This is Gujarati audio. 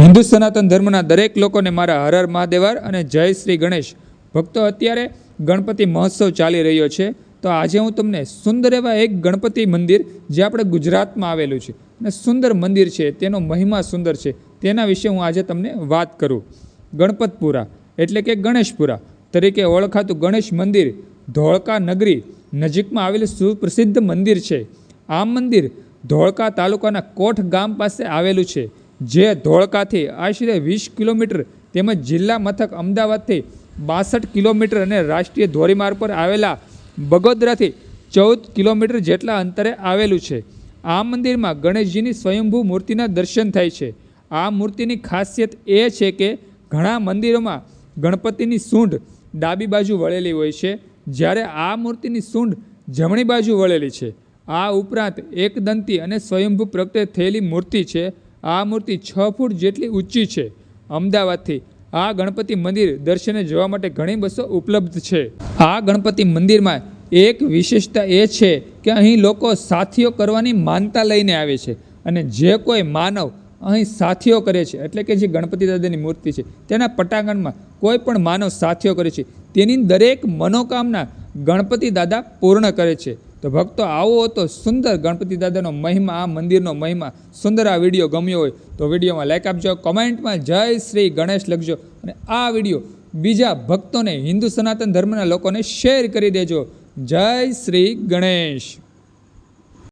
હિન્દુ સનાતન ધર્મના દરેક લોકોને મારા હર હર મહાદેવાર અને જય શ્રી ગણેશ. ભક્તો, અત્યારે ગણપતિ મહોત્સવ ચાલી રહ્યો છે. તો આજે હું તમને સુંદર એવા એક ગણપતિ મંદિર જે આપણે ગુજરાતમાં આવેલું છે. અને સુંદર મંદિર છે, તેનો મહિમા સુંદર છે. તેના વિશે હું આજે તમને વાત કરું. ગણપતપુરા, એટલે કે ગણેશપુરા, તરીકે ઓળખાતું ગણેશ મંદિર ધોળકા નગરી નજીકમાં આવેલું સુપ્રસિદ્ધ મંદિર છે. આ મંદિર ધોળકા તાલુકાના કોઠ ગામ પાસે આવેલું છે. જે ધોળકાથી આશરે વીસ કિલોમીટર તેમજ જિલ્લા મથક અમદાવાદથી બાસઠ કિલોમીટર અને રાષ્ટ્રીય ધોરીમાર્ગ પર આવેલા બગોદરાથી ચૌદ કિલોમીટર જેટલા અંતરે આવેલું છે. આ મંદિરમાં ગણેશજીની સ્વયંભૂ મૂર્તિના દર્શન થાય છે. આ મૂર્તિની ખાસિયત એ છે કે ઘણા મંદિરોમાં ગણપતિની સૂંઢ ડાબી બાજુ વળેલી હોય છે. જ્યારે આ મૂર્તિની સૂંઢ જમણી બાજુ વળેલી છે. આ ઉપરાંત એકદંતી અને સ્વયંભૂ પ્રગટે થયેલી મૂર્તિ છે. આ મૂર્તિ છ ફૂટ જેટલી ઊંચી છે. અમદાવાદથી આ ગણપતિ મંદિર દર્શને જવા માટે ઘણી બસો ઉપલબ્ધ છે. આ ગણપતિ મંદિરમાં એક વિશેષતા એ છે કે અહીં લોકો સાથીઓ કરવાની માનતા લઈને આવે છે અને જે કોઈ માનવ અહીં સાથીઓ કરે છે, એટલે કે જે ગણપતિ દાદાની મૂર્તિ છે, તેના પટાંગણમાં કોઈ પણ માનવ સાથીઓ કરે છે, તેની દરેક મનોકામના ગણપતિ દાદા પૂર્ણ કરે છે. તો ભક્તો આવો હતો સુંદર ગણપતિ દાદાનો મહિમા, આ મંદિરનો મહિમા, સુંદર આ વીડિયો ગમ્યો હોય તો વિડીયોમાં લાઈક આપજો, કોમેન્ટમાં જય શ્રી ગણેશ લખજો અને આ વીડિયો બીજા ભક્તોને હિન્દુ સનાતન ધર્મના લોકોને શેર કરી દેજો. જય શ્રી ગણેશ.